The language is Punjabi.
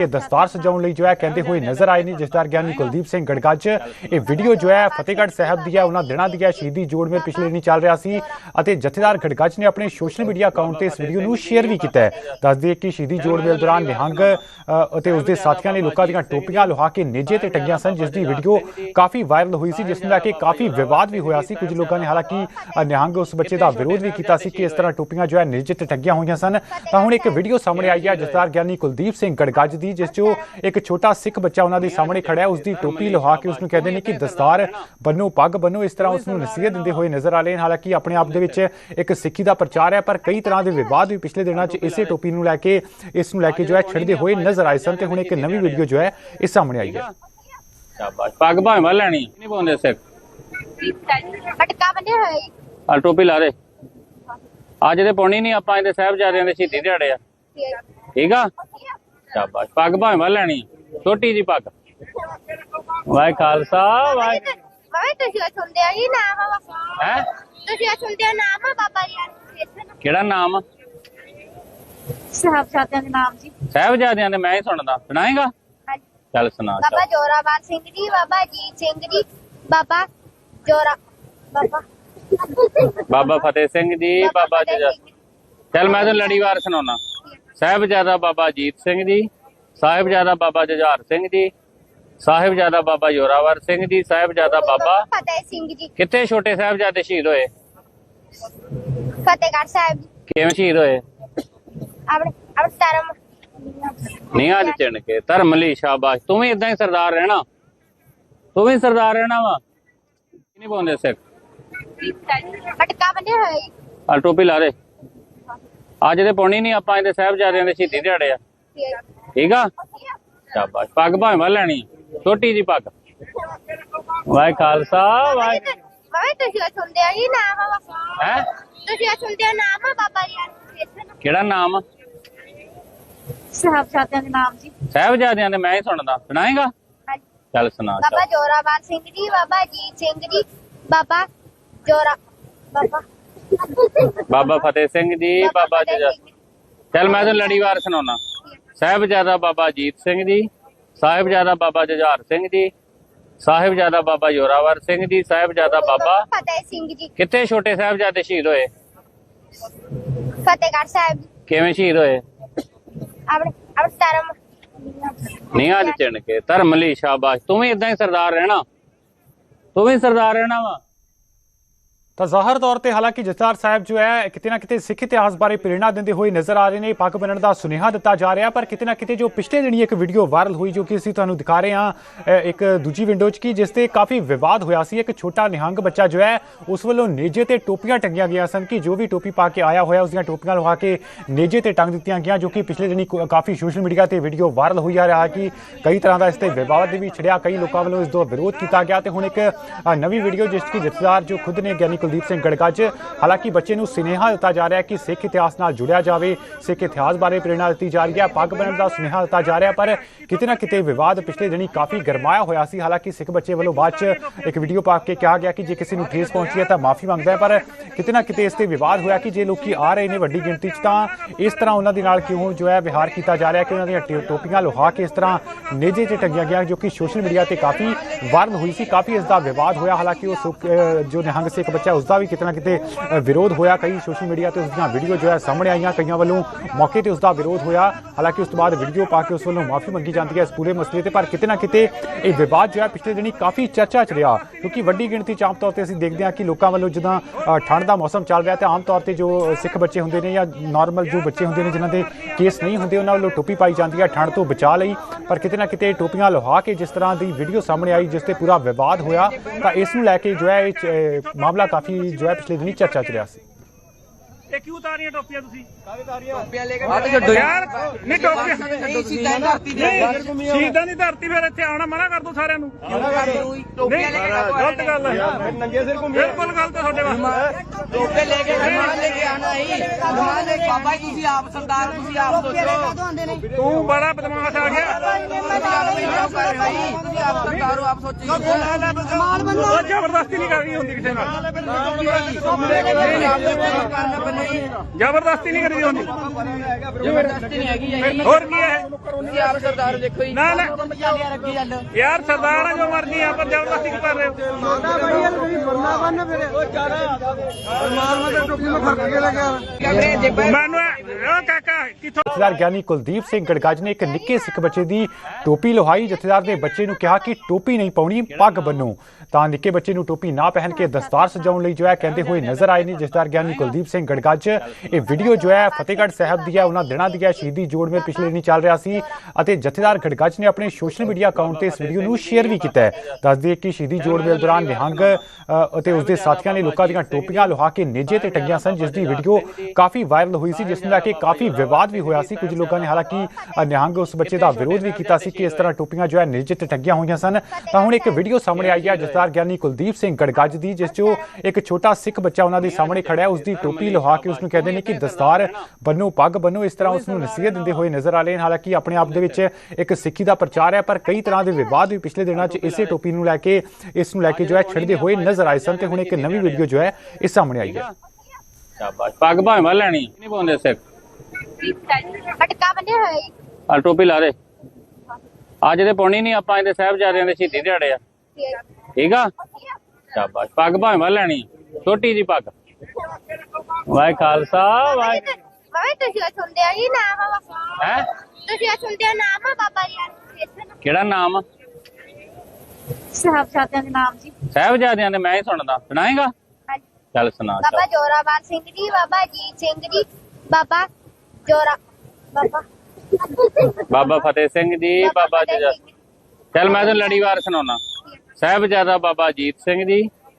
ਇਹ ਦਸਤਾਰ ਸਜਾਉਣ ਲਈ ਜੋ ਹੈ ਕਹਿੰਦੇ ਹੋਏ ਨਜ਼ਰ ਆਏ ਨੇ ਜਸਦਾਰ ਗਿਆਨੀ ਕੁਲਦੀਪ ਸਿੰਘ ਗੜਗੱਜ ਇਹ ਵੀਡੀਓ ਜੋ ਹੈ ਫਤਿਹਗੜ੍ਹ ਸਾਹਿਬ ਦੀ ਹੈ ਉਹਨਾਂ ਦਿਨਾਂ ਦੀ ਹੈ ਸ਼ਹੀਦੀ ਜੋੜ ਮੇਲ ਪਿਛਲੇ ਦਿਨੀ ਚੱਲ ਰਿਹਾ ਸੀ ਅਤੇ ਜਥੇਦਾਰ ਗੜਗੱਜ ਨੇ ਆਪਣੇ ਸੋਸ਼ਲ ਮੀਡੀਆ ਅਕਾਊਂਟ ਤੇ ਇਸ ਵੀਡੀਓ ਨੂੰ ਸ਼ੇਅਰ ਵੀ ਕੀਤਾ ਹੈ। ਦੱਸ ਦਈਏ ਕਿ ਸ਼ਹੀਦੀ ਜੋੜ ਮੇਲ ਦੌਰਾਨ ਨਿਹੰਗ ਅ, ਅਤੇ ਉਸਦੇ ਸਾਥੀਆਂ ਨੇ ਲੋਕਾਂ ਦੀਆਂ ਟੋਪੀਆਂ ਲੁਹਾ ਕੇ ਨੇਜੇ ਤੇ ਟੰਗੀਆਂ ਸਨ ਜਿਸ ਦੀ ਵੀਡੀਓ ਕਾਫੀ ਵਾਇਰਲ ਹੋਈ ਸੀ ਜਿਸ ਨੂੰ ਲੈ ਕੇ ਕਾਫੀ ਵਿਵਾਦ ਵੀ ਹੋਇਆ ਸੀ। ਕੁਝ ਲੋਕਾਂ ਨੇ ਹਾਲਾਂਕਿ ਨਿਹੰਗ ਉਸ ਬੱਚੇ ਦਾ ਵਿਰੋਧ ਵੀ ਕੀਤਾ ਸੀ ਕਿ ਇਸ ਤਰ੍ਹਾਂ ਟੋਪੀਆਂ ਜੋ ਹੈ ਨੇਜੇ ਤੇ ਟੰਗੀਆਂ ਹੋਈਆਂ ਸਨ। ਤਾਂ ਹੁਣ ਇੱਕ ਵੀਡੀਓ ਸਾਹਮਣੇ ਆਈ ਹੈ ਜਥੇਦਾਰ ਗਿਆਨੀ ਕੁਲਦੀਪ ਸਿੰਘ ਗੜਗੱਜ ਦੀ ਜਿਸ 'ਚੋਂ ਇੱਕ ਛੋਟਾ ਸਿੱਖ ਬੱਚਾ ਉਹਨਾਂ ਦੇ ਸਾਹਮਣੇ ਖੜਾ ਹੈ ਉਸ ਦੀ ਟੋਪੀ ਲੁਹਾ ਕੇ ਉਸ ਨੂੰ ਕਹਿੰਦੇ ਨੇ ਕਿ ਦਸਤਾਰ ਬੰਨੋ ਪੱਗ ਬੰਨੋ ਇਸ ਤਰ੍ਹਾਂ ਉਸ ਨੂੰ ਨਸੀਹਤ ਦਿੰਦੇ ਹੋਏ ਨਜ਼ਰ ਆ ਰਹੇ ਨੇ। ਹਾਲਾਂਕਿ ਆਪਣੇ ਆਪ ਦੇ ਵਿੱਚ ਇੱਕ ਸਿੱਖੀ ਦਾ ਪ੍ਰਚਾਰ ਹੈ ਪਰ ਕਈ ਤਰ੍ਹਾਂ ਦੇ ਵਿਵਾਦ ਵੀ ਪਿਛਲੇ ਦਿਨਾਂ 'ਚ ਇਸੇ ਟੋਪੀ ਨੂੰ ਲੈ ਕੇ ਇਸ ਨੂੰ ਲੈ ਕੇ ਜੋ ਹੈ ਛਿੜਦੇ ਹੋਏ ਨਜ਼ਰ ਆਏ ਸਨ ਤੇ ਹੁਣ ਇੱਕ ਨਵੀਂ ਵੀਡੀਓ ਜੋ ਹੈ ਇਹ ਸਾਹਮਣੇ ਆਈ ਹੈ। ਸ਼ਾਬਾਸ਼। ਪੱਗ ਭਾਵੇਂ ਵਾ ਲੈਣੀ ਨਹੀਂ ਪਾਉਂਦੇ ਸਿੱਖ। ਪਟਕਾ ਬੰਨਿਆ ਹੋਇਆ ਆ ਟੋਪੀ ਲਾ ਦੇ। ਅੱਜ ਤੇ ਪਾਉਣੀ ਨਹੀਂ ਆਪਾਂ ਇਹਦੇ ਸਾਹਿਬਜ਼ਾਦਿਆਂ ਦੇ ਸ਼ਹੀਦੀ ਦਿਹਾੜੇ ਆ? ਠੀਕ ਆ। ਸ਼ਾਬਾਸ਼। ਪੱਗ ਭਾਵੇਂ ਵਾ ਲੈਣੀ ਛੋਟੀ ਜੀ ਪੱਗ। ਵਾਹਿ ਖਾਲਸਾ ਵਾਹਿ ਬਾਬਾ ਤੁਸੀਂ ਉਹ ਸੁਣਦੇ ਹੋ ਜੀ ਨਾਮ ਆ ਹੈ? ਤੁਸੀਂ ਉਹ ਸੁਣਦੇ ਹੋ ਨਾਮ ਆ ਬਾਬਾ ਜੀ ਦਾ ਕਿਹੜਾ ਨਾਮ ਆ? ਸਾਹਿਬ ਸਾਥਿਆਂ ਦੇ ਨਾਮ ਜੀ। ਸਾਹਿਬਜ਼ਾਦਿਆਂ ਦੇ ਮੈਂ ਹੀ ਸੁਣਦਾ। ਸੁਣਾਏਗਾ? ਹਾਂਜੀ। ਚੱਲ ਸੁਣਾ ਬਾਬਾ ਜੋਰਾਵਰ ਸਿੰਘ ਜੀ ਬਾਬਾ ਜੀਤ ਸਿੰਘ ਜੀ ਬਾਬਾ ਜੋਰਾ ਬਾਬਾ। ਬਾਬਾ ਫਤਿਹ ਸਿੰਘ ਜੀ ਬਾਬਾ ਜਜਾ ਚੱਲ ਮੈਂ ਤੈਨੂੰ ਲੜੀਵਾਰ ਸੁਣਾਉਣਾ ਸਾਹਿਬਜ਼ਾਦਾ ਬਾਬਾ ਜੀਤ ਸਿੰਘ ਜੀ ਸਾਹਿਬਜ਼ਾਦਾ ਬਾਬਾ ਜੁਝਾਰ ਸਿੰਘ ਜੀ ਸਾਹਿਬਜ਼ਾਦਾ ਬਾਬਾ ਜੋਰਾਵਰ ਸਿੰਘ ਜੀ ਸਾਹਿਬਜ਼ਾਦਾ ਬਾਬਾ ਫਤਿਹ ਸਿੰਘ ਜੀ। ਕਿੱਥੇ ਛੋਟੇ ਸਾਹਿਬਜ਼ਾਦੇ ਸ਼ਹੀਦ ਹੋਏ? ਫਤਿਹਗੜ੍ਹ ਸਾਹਿਬ ਕਿਵੇਂ ਸ਼ਹੀਦ ਹੋਏ? ਆਪਣੇ ਆਪਣੇ ਧਰਮ ਨੀਹਾਂ 'ਚ ਚਿਣ ਕੇ ਧਰਮ ਲਈ ਸ਼ਾਬਾਸ਼। ਤੂੰ ਵੀ ਇਦਾਂ ਹੀ ਸਰਦਾਰ ਰਹਿਣਾ। ਤੂੰ ਵੀ ਸਰਦਾਰ ਰਹਿਣਾ ਵਾ। ਨਹੀਂ ਪਾਉਂਦੇ ਸਿੱਖ? ਪਟਕਾ ਬੰਨਿਆ ਹੋਇਆ ਆ ਟੋਪੀ ਲਾ ਦੇ। ਅੱਜ ਤੇ ਪਾਉਣੀ ਨਹੀਂ ਆਪਾਂ ਇਹਦੇ ਸਾਹਿਬਜ਼ਾਦਿਆਂ ਦੇ ਸ਼ਹੀਦੀ ਦਿਹਾੜੇ ਆ। ਠੀਕ ਆ? ਸ਼ਾਬਾਸ਼। ਪੱਗ ਭਾਵੇਂ ਵਾ ਲੈਣੀ ਛੋਟੀ ਜੀ ਪੱਗ। ਵਾਹਿ ਖਾਲਸਾ ਵਾਹਿ ਬਾਬਾ ਤੁਸੀਂ ਸੁਣਦੇ ਹੋ ਜੀ ਨਾਮ? ਆ ਹੈ? ਤੁਸੀਂ ਸੁਣਦੇ ਹੋ ਨਾਮ ਆ ਬਾਬਾ ਜੀ ਦਾ? ਕਿਹੜਾ ਨਾਮ? ਆ? ਸਾਹਿਬ ਸਾਥਿਆਂ ਦੇ ਨਾਮ ਜੀ। ਸਾਹਿਬਜ਼ਾਦਿਆਂ ਦੇ ਮੈਂ ਹੀ ਸੁਣਦਾ। ਸੁਣਾਏਗਾ। ਚੱਲ ਸੁਣਾ ਬਾਬਾ ਜੋਰਾਵਰ ਸਿੰਘ ਜੀ ਬਾਬਾ ਜੀਤ ਸਿੰਘ ਜੀ ਬਾਬਾ ਜੋਰਾ ਬਾਬਾ ਬਾਬਾ ਫਤਿਹ ਸਿੰਘ ਜੀ ਬਾਬਾ ਜਜਾ ਚੱਲ ਮੈਂ ਤੈਨੂੰ ਲੜੀਵਾਰ ਸੁਣਾਉਣਾ ਸਾਹਿਬਜ਼ਾਦਾ ਬਾਬਾ ਜੀਤ ਸਿੰਘ ਜੀ ਸਾਹਿਬਜ਼ਾਦਾ ਬਾਬਾ ਜੁਝਾਰ ਸਿੰਘ ਜੀ ਸਾਹਿਬਜ਼ਾਦਾ ਬਾਬਾ ਜੋਰਾਵਰ ਸਿੰਘ ਜੀ ਸਾਹਿਬਜ਼ਾਦਾ ਬਾਬਾ ਫਤਿਹ ਸਿੰਘ ਜੀ। ਕਿੱਥੇ ਛੋਟੇ ਸਾਹਿਬਜ਼ਾਦੇ ਸ਼ਹੀਦ ਹੋਏ? ਫਤਿਹਗੜ੍ਹ ਸਾਹਿਬ। ਕਿਵੇਂ ਸ਼ਹੀਦ ਹੋਏ? ਆਪਣੇ ਆਪਣੇ ਧਰਮ। ਚਿਣ ਕੇ। ਧਰਮ ਲਈ ਸ਼ਾਬਾਸ਼। ਤੂੰ ਵੀ ਇਦਾਂ ਹੀ ਸਰਦਾਰ ਰਹਿਣਾ। ਤੂੰ ਵੀ ਸਰਦਾਰ ਰਹਿਣਾ ਵਾ। ਤਾਂ ਜ਼ਾਹਰ ਤੌਰ ਤੇ ਹਾਲਾਂਕਿ ਜਥੇਦਾਰ ਸਾਹਿਬ ਜੋ ਹੈ, ਕਿਤੇ ਨਾ ਕਿਤੇ ਸਿੱਖ ਇਤਿਹਾਸ ਬਾਰੇ ਪ੍ਰੇਰਣਾ ਦਿੰਦੇ ਹੋਏ ਨਜ਼ਰ ਆ ਰਹੇ ਨੇ। ਪੱਗ ਬੰਨਣ ਦਾ ਸੁਨੇਹਾ ਦਿੱਤਾ ਜਾ ਰਿਹਾ, ਪਰ ਕਿਤੇ ਨਾ ਕਿਤੇ ਜੋ ਪਿਛਲੇ ਦਿਨੀ ਇੱਕ ਵੀਡੀਓ ਵਾਇਰਲ ਹੋਈ, ਜੋ ਕਿ ਅਸੀਂ ਤੁਹਾਨੂੰ ਦਿਖਾ ਰਹੇ ਹਾਂ ਇੱਕ ਦੂਜੀ ਵਿੰਡੋ 'ਚ ਕਿ ਜਿਸ ਤੇ ਕਾਫੀ ਵਿਵਾਦ ਹੋਇਆ ਸੀ। ਇੱਕ ਛੋਟਾ ਨਿਹੰਗ ਬੱਚਾ ਜੋ ਹੈ, ਉਸ ਵੱਲੋਂ ਨੇਜੇ ਤੇ ਟੋਪੀਆਂ ਟੰਗੀਆਂ ਗਈਆਂ ਸਨ ਕਿ ਜੋ ਵੀ ਟੋਪੀ ਪਾ ਕੇ ਆਇਆ ਹੋਇਆ ਉਸ ਦੀਆਂ ਟੋਪੀਆਂ ਲਵਾ ਕੇ ਨੇਜੇ ਤੇ ਟੰਗ ਦਿੱਤੀਆਂ ਗਈਆਂ, ਜੋ ਕਿ ਪਿਛਲੇ ਦਿਨੀ ਕਾਫੀ ਸੋਸ਼ਲ ਮੀਡੀਆ ਤੇ ਵੀਡੀਓ ਵਾਇਰਲ ਹੋਈ ਆ ਰਿਹਾ ਕਿ ਕਈ ਤਰ੍ਹਾਂ ਦਾ ਇਸ ਤੇ ਵਿਵਾਦ ਵੀ ਛਿੜਿਆ। ਕਈ ਲੋਕਾਂ ਵੱਲੋਂ ਇਸ ਦਾ ਵਿਰੋਧ ਕੀਤਾ ਗਿਆ ਤੇ ਹੁਣ ਇੱਕ ਨਵੀਂ ਵੀਡੀਓ ਜਿਸ 'ਚ ਕਿ ਜਥੇਦਾਰ ਜੋ ਖੁਦ ਨੇ ਗਿਆਨੀ ਕੁਲਦੀਪ ਸਿੰਘ ਗੜਕਾ ਚ। ਹਾਲਾਂਕਿ ਬੱਚੇ ਨੂੰ ਸੁਨੇਹਾ ਦਿੱਤਾ ਜਾ ਰਿਹਾ ਹੈ ਕਿ ਸਿੱਖ ਇਤਿਹਾਸ ਨਾਲ ਜੁੜਿਆ ਜਾਵੇ। ਸਿੱਖ ਇਤਿਹਾਸ ਬਾਰੇ ਪ੍ਰੇਰਣਾ ਦਿੱਤੀ ਜਾ ਰਹੀ ਹੈ। ਪੱਗ ਬੰਨਣ ਦਾ ਸੁਨੇਹਾ ਦਿੱਤਾ ਜਾ ਰਿਹਾ, ਪਰ ਕਿਤੇ ਨਾ ਕਿਤੇ ਵਿਵਾਦ ਪਿਛਲੇ ਦਿਨੀ ਕਾਫੀ ਗਰਮਾਇਆ ਹੋਇਆ ਸੀ। ਹਾਲਾਂਕਿ ਸਿੱਖ ਬੱਚੇ ਵੱਲੋਂ ਬਾਅਦ 'ਚ ਇੱਕ ਵੀਡੀਓ ਪਾ ਕੇ ਕਿਹਾ ਗਿਆ ਕਿ ਜੇ ਕਿਸੇ ਨੂੰ ਠੇਸ ਪਹੁੰਚੀ ਹੈ ਤਾਂ ਮਾਫੀ ਮੰਗਦਾ ਹੈ, ਪਰ ਕਿਤੇ ਨਾ ਕਿਤੇ ਇਸ ਤੇ ਵਿਵਾਦ ਹੋਇਆ ਕਿ ਜੇ ਲੋਕੀ ਆ ਰਹੇ ਨੇ ਵੱਡੀ ਗਿਣਤੀ 'ਚ ਤਾਂ ਇਸ ਤਰ੍ਹਾਂ ਉਹਨਾਂ ਦੇ ਨਾਲ ਕਿਉਂ ਜੋ ਹੈ ਵਿਹਾਰ ਕੀਤਾ ਜਾ ਰਿਹਾ ਕਿ ਉਹਨਾਂ ਦੀਆਂ ਟੇ- ਟੋਪੀਆਂ ਲੁਹਾ ਕੇ ਇਸ ਤਰ੍ਹਾਂ ਨੇਜੇ ਚ ਟੰਗਿਆ ਗਿਆ ਜੋ ਕਿ ਸੋਸ਼ਲ ਮੀਡੀਆ ਤੇ ਕਾਫੀ ਵਾਇਰਲ ਹੋਈ ਸੀ। ਕਾਫੀ ਇਸ ਦਾ ਵਿਵਾਦ ਹੋਇਆ। ਹਾਲਾਂਕਿ ਉਹ ਜੋ ਨਿਹੰਗ ਸਿੱਖ ਬੱਚਾ ਉਸ ਦਾ ਵੀ ਕਿਤੇ ਨਾ ਕਿਤੇ ਵਿਰੋਧ ਹੋਇਆ ਕਈ ਸੋਸ਼ਲ ਮੀਡੀਆ ਤੇ ਉਸ ਦੀਆਂ ਵੀਡੀਓ ਜੋ ਹੈ ਸਾਹਮਣੇ ਆਈਆਂ, ਕਈਆਂ ਵੱਲੋਂ ਮੌਕੇ ਤੇ ਉਸ ਦਾ ਵਿਰੋਧ ਹੋਇਆ। ਹਾਲਾਂਕਿ ਉਸ ਤੋਂ ਬਾਅਦ ਵੀਡੀਓ ਪਾ ਕੇ ਉਸ ਵੱਲੋਂ ਮਾਫੀ ਮੰਗੀ ਜਾਂਦੀ ਹੈ ਇਸ ਪੂਰੇ ਮਸਲੇ ਤੇ, ਪਰ ਕਿਤੇ ਨਾ ਕਿਤੇ ਇਹ ਵਿਵਾਦ ਜੋ ਹੈ ਪਿਛਲੇ ਦਿਨੀ ਕਾਫੀ ਚਰਚਾ ਚ ਰਿਹਾ, ਕਿਉਂਕਿ ਵੱਡੀ ਗਿਣਤੀ ਚ ਆਮ ਤੌਰ ਤੇ ਅਸੀਂ ਦੇਖਦੇ ਹਾਂ ਕਿ ਲੋਕਾਂ ਵੱਲੋਂ ਜਦੋਂ ਠੰਡ ਦਾ ਮੌਸਮ ਚੱਲ ਰਿਹਾ ਤੇ ਆਮ ਤੌਰ ਤੇ ਜੋ ਸਿੱਖ ਬੱਚੇ ਹੁੰਦੇ ਨੇ ਜਾਂ ਨਾਰਮਲ ਜੋ ਬੱਚੇ ਹੁੰਦੇ ਨੇ ਜਿਨ੍ਹਾਂ ਦੇ ਕੇਸ ਨਹੀਂ ਹੁੰਦੇ, ਉਹਨਾਂ ਵੱਲੋਂ ਟੋਪੀ ਪਾਈ ਜਾਂਦੀ ਹੈ ਠੰਡ ਤੋਂ ਬਚਾ ਲਈ। ਪਰ ਕਿਤੇ ਨਾ ਕਿਤੇ ਟੋਪੀਆਂ ਲੁਹਾ ਕੇ ਜਿਸ ਤਰ੍ਹਾਂ ਦੀ ਵੀਡੀਓ ਸਾਹਮਣੇ ਆਈ, ਜਿਸ ਤੇ ਪੂਰਾ ਵਿਵਾਦ ਹੋਇਆ, ਤਾਂ ਇਸ ਨੂੰ ਲੈ ਕੇ ਜੋ ਹੈ ਇਹ ਮਾਮਲਾ ਕਾਫੀ ਜੋ ਹੈ ਪਿਛਲੇ ਦਿਨੀ ਚਰਚਾ ਚ ਰਿਹਾ ਸੀ। ਇਹ ਕਿਉਂ ਉਤਾਰੀਆਂ ਟੋਪੀਆਂ ਤੁਸੀਂ? ਹੱਥ ਛੱਡੋ ਯਾਰ ਨਹੀਂ ਟੋਪੀਆਂ ਨਹੀਂ ਸਿੱਧਾ ਧਰਤੀ ਦੇ ਨਹੀਂ ਸ਼ਹੀਦਾਂ ਦੀ ਧਰਤੀ ਫਿਰ ਇੱਥੇ ਆਉਣਾ ਮਨਾ ਕਰ ਦੋ ਸਾਰਿਆਂ ਨੂੰ। ਟੋਪੀਆਂ ਲੈ ਕੇ ਗਲਤ ਗੱਲ ਹੈ। ਨੰਗੇ ਸਿਰ ਘੁੰਮੇ ਬਿਲਕੁਲ ਗਲਤ ਹੈ ਤੁਹਾਡੇ ਵਾਸਤੇ। ਟੋਪੇ ਲੈ ਕੇ ਸਮਾਨ ਲੈ ਕੇ ਆਣਾ ਹੀ। ਸਮਾਨ ਲੈ ਕੇ ਬਾਬਾ ਜੀ ਤੁਸੀਂ ਆਪ ਸਰਦਾਰ ਤੁਸੀਂ ਆਪ ਸੋਚੋ। ਤੂੰ ਬੜਾ ਬਦਮਾਸ਼ ਆ ਗਿਆ। ਤੁਸੀਂ ਆਪ ਨਹੀਂ ਕਰ ਰਹੇ ਆਪ ਸਰਦਾਰ ਹੋ ਆਪ ਸੋਚੀ ਉਹ ਜ਼ਬਰਦਸਤੀ ਨਹੀਂ ਕਰਨੀ ਹੁੰਦੀ ਕਿਸੇ ਨਾਲ। ਜ਼ਬਰਦਸਤੀ ਨਹੀਂ ਕਰਨੀ ਹੁੰਦੀ ਜ਼ਬਰਦਸਤੀ ਨਹੀਂ ਹੈਗੀ ਜੀ। ਹੋਰ ਕੀ ਹੈ? ਤੁਸੀਂ ਆਪ ਸਰਦਾਰ ਦੇਖੋ ਜੀ। ਨਾ ਨਾ। ਚੱਲ ਯਾਰ ਸਰਦਾਰ ਆ ਜੋ ਮਰਜ਼ੀ ਆ ਪਰ ਜ਼ਬਰਦਸਤੀ ਕਰ ਰਹੇ ਹੋ? ਕਮਰੇ ਜੇ ਮੈਨੂੰ ਇਹ- ਉਹ ਕਾਕਾ ਕਿੱਥੋਂ ਜਥੇਦਾਰ ਗਿਆਨੀ ਕੁਲਦੀਪ ਸਿੰਘ ਗੜਗੱਜ ਨੇ ਇੱਕ ਨਿੱਕੇ ਸਿੱਖ ਬੱਚੇ ਦੀ ਟੋਪੀ ਲੁਹਾਈ। ਜਥੇਦਾਰ ਦੇ ਬੱਚੇ ਨੂੰ ਕਿਹਾ ਕਿ ਟੋਪੀ ਨਹੀਂ ਪਾਉਣੀ ਪੱਗ ਬੰਨੋ। ਤਾਂ ਨਿੱਕੇ ਬੱਚੇ ਨੂੰ ਟੋਪੀ ਨਾ ਪਹਿਨ ਕੇ ਦਸਤਾਰ ਸਜਾਉਣ ਲਈ ਜੋ ਹੈ ਕਹਿੰਦੇ ਹੋਏ ਨਜ਼ਰ ਆਏ ਨੇ ਜਥੇਦਾਰ ਗਿਆਨੀ ਕੁਲਦੀਪ ਸਿੰਘ ਗੜਗੱਜ ਅੱਜ ਇਹ ਵੀਡੀਓ ਜੋ ਹੈ ਫਤਿਹਗੜ੍ਹ ਸਾਹਿਬ ਦੀ ਹੈ ਉਹਨਾਂ ਦਿਨਾਂ ਦੀ ਹੈ। ਸ਼ਹੀਦੀ ਜੋੜ ਮੇਲ ਪਿਛਲੇ ਦਿਨੀ ਚੱਲ ਰਿਹਾ ਸੀ ਅਤੇ ਜਥੇਦਾਰ ਗੜਗੱਜ ਨੇ ਆਪਣੇ ਸੋਸ਼ਲ ਮੀਡੀਆ ਅਕਾਊਂਟ ਤੇ ਇਸ ਵੀਡੀਓ ਨੂੰ ਸ਼ੇਅਰ ਵੀ ਕੀਤਾ ਹੈ। ਦੱਸ ਦਈਏ ਕਿ ਸ਼ਹੀਦੀ ਜੋੜ ਮੇਲ ਦੌਰਾਨ ਨਿਹੰਗ ਅ, ਅਤੇ ਉਸਦੇ ਸਾਥੀਆਂ ਨੇ ਲੋਕਾਂ ਦੀਆਂ ਟੋਪੀਆਂ ਲੁਹਾ ਕੇ ਨੇਜੇ ਤੇ ਟੰਗੀਆਂ ਸਨ ਜਿਸ ਦੀ ਵੀਡੀਓ ਕਾਫੀ ਵਾਇਰਲ ਹੋਈ ਸੀ ਜਿਸ ਨੂੰ ਲੈ ਕੇ ਕਾਫੀ ਵਿਵਾਦ ਵੀ ਹੋਇਆ ਸੀ। ਕੁਝ ਲੋਕਾਂ ਨੇ ਹਾਲਾਂਕਿ ਨਿਹੰਗ ਉਸ ਬੱਚੇ ਦਾ ਵਿਰੋਧ ਵੀ ਕੀਤਾ ਸੀ ਕਿ ਇਸ ਤਰ੍ਹਾਂ ਟੋਪੀਆਂ ਜੋ ਹੈ ਨੇਜੇ ਤੇ ਟੰਗੀਆਂ ਹੋਈਆਂ ਸਨ। ਤਾਂ ਹੁਣ ਇੱਕ ਵੀਡੀਓ ਸਾਹਮਣੇ ਆਈ ਹੈ ਜਥੇਦਾਰ ਗਿਆਨੀ ਕੁਲਦੀਪ ਸਿੰਘ ਗੜਗੱਜ ਦੀ ਜਿਸ 'ਚੋਂ ਇੱਕ ਛੋਟਾ ਸਿੱਖ ਬੱਚਾ ਉਹਨਾਂ ਦੇ ਸਾਹਮਣੇ ਖੜਿਆ ਹੈ। ਉਸ ਦੀ ਟੋਪੀ ਲੁਹਾ ਕੇ ਉਸ ਨੂੰ ਕਹਿੰਦੇ ਨੇ ਕਿ ਦਸਤਾਰ ਬੰਨੋ ਪੱਗ ਬੰਨੋ ਇਸ ਤਰ੍ਹਾਂ ਉਸ ਨੂੰ ਨਸੀਹਤ ਦਿੰਦੇ ਹੋਏ ਨਜ਼ਰ ਆ ਰਹੇ ਹਾਲਾਂਕਿ ਆਪਣੇ ਆਪ ਦੇ ਵਿੱਚ ਇੱਕ ਸਿੱਖੀ ਦਾ ਪ੍ਰਚਾਰ ਹੈ ਪਰ ਕਈ ਤਰ੍ਹਾਂ ਦੇ ਵਿਵਾਦ ਵੀ ਪਿਛਲੇ ਦਿਨਾਂ 'ਚ ਇਸੇ ਟੋਪੀ ਨੂੰ ਲੈ ਕੇ ਇਸ ਨੂੰ ਲੈ ਕੇ ਜੋ ਹੈ ਛਿੜਦੇ ਹੋਏ ਨਜ਼ਰ ਆਏ ਸਨ ਤੇ ਹੁਣ ਇੱਕ ਨਵੀਂ ਵੀਡੀਓ ਜੋ ਹੈ ਇਹ ਸਾਹਮਣੇ ਆਈ ਹੈ। ਸ਼ਾਬਾਸ਼। ਪੱਗ ਭਾਵੇਂ ਮੈਂ ਲੈਣੀ ਨਹੀਂ ਪਾਉਂਦੇ ਸਿੱਖ। ਪਟਕਾ ਹੋਇਆ ਜੀ। ਆ ਟੋਪੀ ਲਾ ਦੇ। ਅੱਜ ਤੇ ਪਾਉਣੀ ਨਹੀਂ ਆਪਾਂ ਇਹਦੇ ਸਾਹਿਬਜ਼ਾਦਿਆਂ ਦੇ ਸ਼ਹੀਦੀ ਦਿਹਾੜੇ ਆ। ਠੀਕ ਆ? ਸ਼ਾਬਾਸ਼। ਪੱਗ ਭਾਵੇਂ ਮੈਂ ਲੈਣੀ ਛੋਟੀ ਜੀ ਪੱਗ। ਵਾਹਿ ਖਾਲਸਾ ਵਾਹਿ ਬਾਬਾ ਤੁਸੀਂ ਉਹ ਸੁਣਦੇ ਹੋ ਜੀ ਨਾਮ? ਆ ਹੈ? ਤੁਸੀਂ ਉਹ ਸੁਣਦੇ ਹੋ ਨਾਮ ਆ ਬਾਬਾ ਜੀ ਕਿਹੜਾ ਨਾਮ? ਆ? ਸਾਹਿਬ ਸਾਥਿਆਂ ਦੇ ਨਾਮ ਜੀ। ਸਾਹਿਬਜ਼ਾਦਿਆਂ ਦੇ ਮੈਂ ਹੀ ਸੁਣਦਾ। ਸੁਣਾਏਗਾ। ਚੱਲ ਸੁਣਾ ਬਾਬਾ। ਜੋਰਾਵਰ ਸਿੰਘ ਜੀ ਬਾਬਾ ਜੀਤ ਸਿੰਘ ਜੀ ਬਾਬਾ ਜੋਰਾ ਬਾਬਾ ਬਾਬਾ ਫਤਿਹ ਸਿੰਘ ਜੀ ਬਾਬਾ ਜਜਾ ਚੱਲ ਮੈਂ ਤੈਨੂੰ ਲੜੀਵਾਰ ਸੁਣਾਉਣਾ ਸਾਹਿਬਜ਼ਾਦਾ ਬਾਬਾ ਜੀਤ ਸਿੰਘ ਜੀ